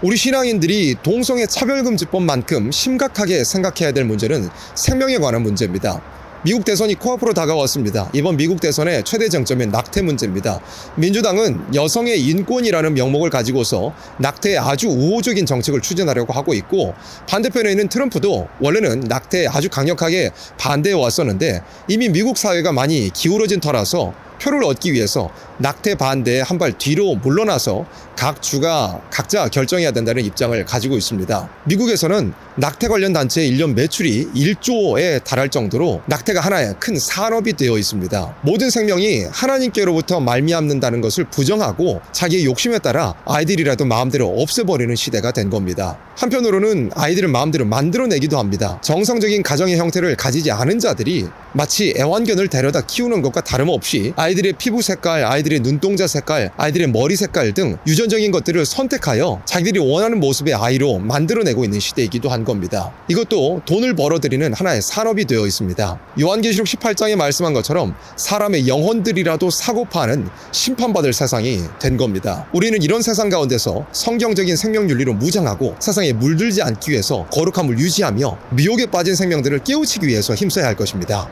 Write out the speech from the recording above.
우리 신앙인들이 동성애 차별금지법만큼 심각하게 생각해야 될 문제는 생명에 관한 문제입니다. 미국 대선이 코앞으로 다가왔습니다. 이번 미국 대선의 최대 쟁점인 낙태 문제입니다. 민주당은 여성의 인권이라는 명목을 가지고서 낙태에 아주 우호적인 정책을 추진하려고 하고 있고 반대편에 있는 트럼프도 원래는 낙태에 아주 강력하게 반대해 왔었는데 이미 미국 사회가 많이 기울어진 터라서 표를 얻기 위해서 낙태 반대에 한 발 뒤로 물러나서 각 주가 각자 결정해야 된다는 입장을 가지고 있습니다. 미국에서는 낙태 관련 단체의 1년 매출이 1조에 달할 정도로 낙태가 하나의 큰 산업이 되어 있습니다. 모든 생명이 하나님께로부터 말미암는다는 것을 부정하고 자기의 욕심에 따라 아이들이라도 마음대로 없애버리는 시대가 된 겁니다. 한편으로는 아이들을 마음대로 만들어내기도 합니다. 정상적인 가정의 형태를 가지지 않은 자들이 마치 애완견을 데려다 키우는 것과 다름없이 아이들의 피부 색깔, 아이들의 눈동자 색깔, 아이들의 머리 색깔 등 유전적인 것들을 선택하여 자기들이 원하는 모습의 아이로 만들어내고 있는 시대이기도 한 겁니다. 이것도 돈을 벌어들이는 하나의 산업이 되어 있습니다. 요한계시록 18장에 말씀한 것처럼 사람의 영혼들이라도 사고 파는 심판받을 세상이 된 겁니다. 우리는 이런 세상 가운데서 성경적인 생명 윤리로 무장하고 세상에 물들지 않기 위해서 거룩함을 유지하며 미혹에 빠진 생명들을 깨우치기 위해서 힘써야 할 것입니다.